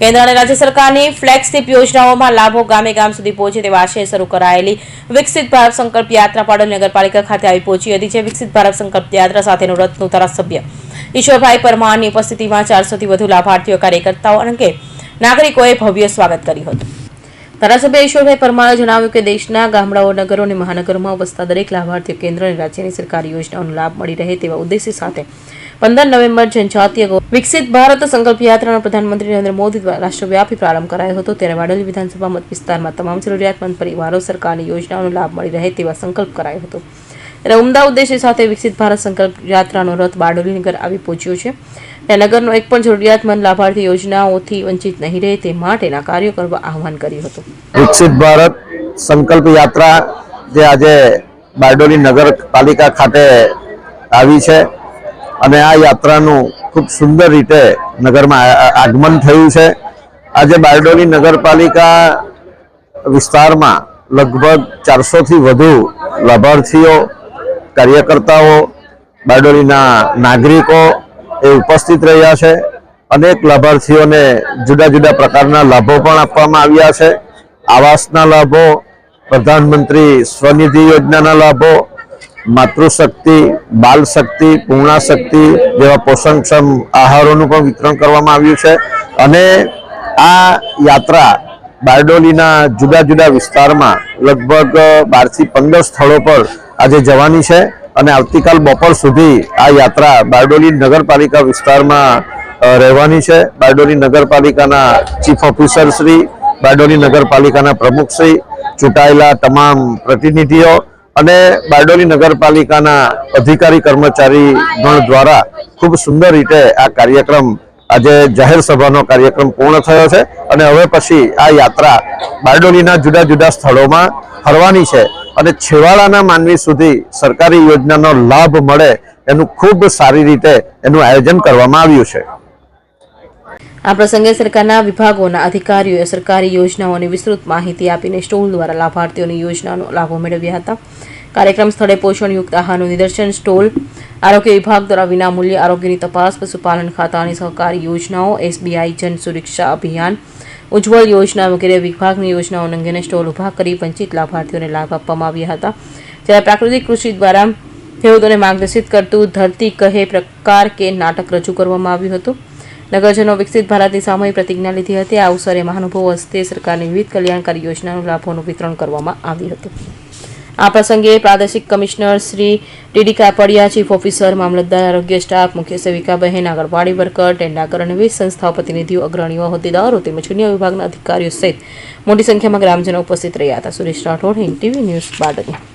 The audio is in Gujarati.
કેન્દ્ર અને રાજ્ય સરકારની ફ્લેગશિપ યોજનાઓમાં લાભો ગામે ગામ સુધી પહોંચે તેવા આશય શરૂ કરાયેલી. વિકસિત ભારત સંકલ્પ યાત્રા પાડોલ નગરપાલિકા ખાતે આવી પહોંચી હતી, જે વિકસિત ભારત સંકલ્પ યાત્રા સાથેનો રથનું ધારાસભ્ય. ઈશ્વરભાઈ પરમારની ઉપસ્થિતિમાં ચારસોથી વધુ લાભાર્થીઓ, કાર્યકર્તાઓ અને નાગરિકોએ ભવ્ય સ્વાગત કર્યું હતું. ધારાસભ્ય ઈશ્વરભાઈ પરમારે જણાવ્યું કે દેશના ગામડાઓ નગરો અને મહાનગરોમાં વસતા દરેક લાભાર્થીઓ કેન્દ્ર અને રાજ્યની સરકારી યોજનાઓનો લાભ મળી રહે તેવા ઉદ્દેશ્ય સાથે પંદર નવેમ્બર જનજાતીય વિકસિત ભારત સંકલ્પ યાત્રાનો પ્રધાનમંત્રી નરેન્દ્ર મોદી દ્વારા રાષ્ટ્રવ્યાપી પ્રારંભ કરાયો હતો. ત્યારે વાડોલી વિધાનસભા મત વિસ્તારમાં તમામ જરૂરિયાતમંદ પરિવારો સરકારની યોજનાઓનો લાભ મળી રહે તેવા સંકલ્પ કરાયો હતો. ત્યારે ઉમદા ઉદ્દેશ્ય સાથે વિકસિત ભારત સંકલ્પ યાત્રાનો રથ બારડોલી નગર આવી પહોંચ્યો છે. નગરનો એક પણ જરૂરિયાતમંદ લાભાર્થી યોજનાઓથી વંચિત નહીં રહે તે માટેના કાર્યો કરવા આહવાન કર્યું હતું. વિકસિત ભારત સંકલ્પ યાત્રા જે આજે બારડોલી નગરપાલિકા ખાતે આવી છે અને આ યાત્રાનું ખૂબ સુંદર રીતે નગરમાં આગમન થયું છે. આજે બારડોલી નગરપાલિકા વિસ્તારમાં લગભગ ચારસોથી વધુ લાભાર્થીઓ કાર્યકર્તાઓ, બારડોલીના નાગરિકો એ ઉપસ્થિત રહ્યા છે. અનેક લાભાર્થીઓને જુદા જુદા પ્રકારના લાભો પણ આપવામાં આવ્યા છે. આવાસના લાભો, પ્રધાનમંત્રી સ્વનિધિ યોજનાના લાભો, માતૃશક્તિ બાલ શક્તિ પૂર્ણા શક્તિ જેવા પોષણક્ષમ આહારોનું પણ વિતરણ કરવામાં આવ્યું છે. અને આ યાત્રા બારડોલીના જુદા જુદા વિસ્તારમાં લગભગ બારથી પંદર સ્થળો પર આજે જવાની છે અને આવતીકાલ બપોર સુધી આ યાત્રા બારડોલી નગરપાલિકા વિસ્તારમાં રહેવાની છે. બારડોલી નગરપાલિકાના ચીફ ઓફિસર શ્રી, બારડોલી નગરપાલિકાના પ્રમુખશ્રી ચૂંટાયેલા તમામ પ્રતિનિધિઓ અને બારડોલી નગરપાલિકાના અધિકારી કર્મચારી ગણ દ્વારા ખૂબ સુંદર રીતે આ કાર્યક્રમ આજે જાહેર સભાનો કાર્યક્રમ પૂર્ણ થયો છે અને હવે પછી આ યાત્રા બારડોલીના જુદા જુદા સ્થળોમાં ફરવાની છે અને છેવાડાના માનવી સુધી સરકારી યોજનાનો લાભ મળે એનું ખૂબ સારી રીતે એનું આયોજન કરવામાં આવ્યું છે. આ પ્રસંગે સરકારના વિભાગોના અધિકારીઓએ સરકારી યોજનાઓની વિસ્તૃત માહિતી આપીને સ્ટોલ દ્વારા લાભાર્થીઓની યોજનાનો લાભો મેળવ્યા હતા. કાર્યક્રમ સ્થળે પોષણયુક્ત આહારનું નિદર્શન, સ્ટોલ આરોગ્ય વિભાગ દ્વારા વિનામૂલ્ય આરોગ્યની તપાસ, પશુપાલન ખાતાની સહકારી યોજનાઓ, એસબીઆઈ જન સુરક્ષા અભિયાન, ઉજ્જવળ યોજના વગેરે વિભાગની યોજનાઓ અંગેને સ્ટોલ ઊભા કરી વંચિત લાભાર્થીઓને લાભ આપવામાં આવ્યા હતા. જ્યારે પ્રાકૃતિક કૃષિ દ્વારા ખેડૂતોને માર્ગદર્શિત કરતું ધરતી કહે પ્રકાર કે નાટક રજૂ કરવામાં આવ્યું હતું. નગરજનો વિકસિત ભારતની સામૂહિક પ્રતિજ્ઞા લીધી હતી. આ અવસરે મહાનુભાવો હસ્તે સરકારની વિવિધ કલ્યાણકારી યોજનાનું લાભોનું વિતરણ કરવામાં આવ્યું હતું. આ પ્રસંગે પ્રાદેશિક commissioner Shri T D Kapadia, chief officer, મામલતદાર, આરોગ્ય સ્ટાફ, મુખ્ય સેવિકા બહેન આંગણવાડી વર્કર ટેન્ડાકર અને વિવિધ સંસ્થાઓ પ્રતિનિધિઓ, અગ્રણીઓ, હોદ્દેદારો, તેમજ અન્ય વિભાગના અધિકારીઓ સહિત મોટી સંખ્યામાં ગ્રામજનો ઉપસ્થિત રહ્યા હતા. Suresh Rathod, Hind TV news Bardoli